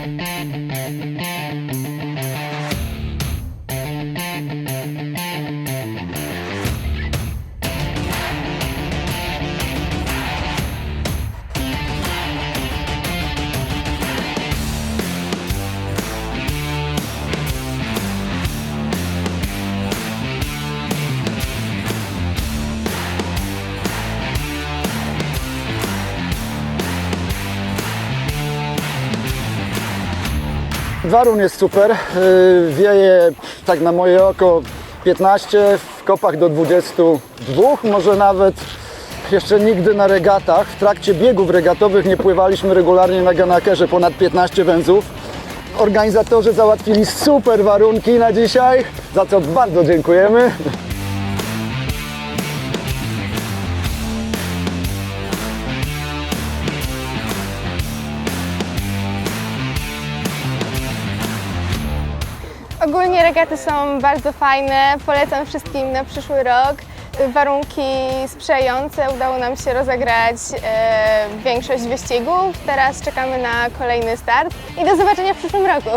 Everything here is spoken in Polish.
and and and and Warun jest super. Yy, Wieje tak na moje oko 15, w kopach do 22, może nawet. Jeszcze nigdy na regatach, w trakcie biegów regatowych nie pływaliśmy regularnie na Ganakerze ponad 15 węzłów. Organizatorzy załatwili super warunki na dzisiaj, za co bardzo dziękujemy. Ogólnie regaty są bardzo fajne, polecam wszystkim na przyszły rok. Warunki sprzyjające, udało nam się rozegrać e, większość wyścigów. Teraz czekamy na kolejny start i do zobaczenia w przyszłym roku.